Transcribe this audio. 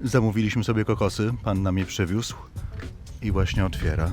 Zamówiliśmy sobie kokosy, pan nam je przywiózł i właśnie otwiera.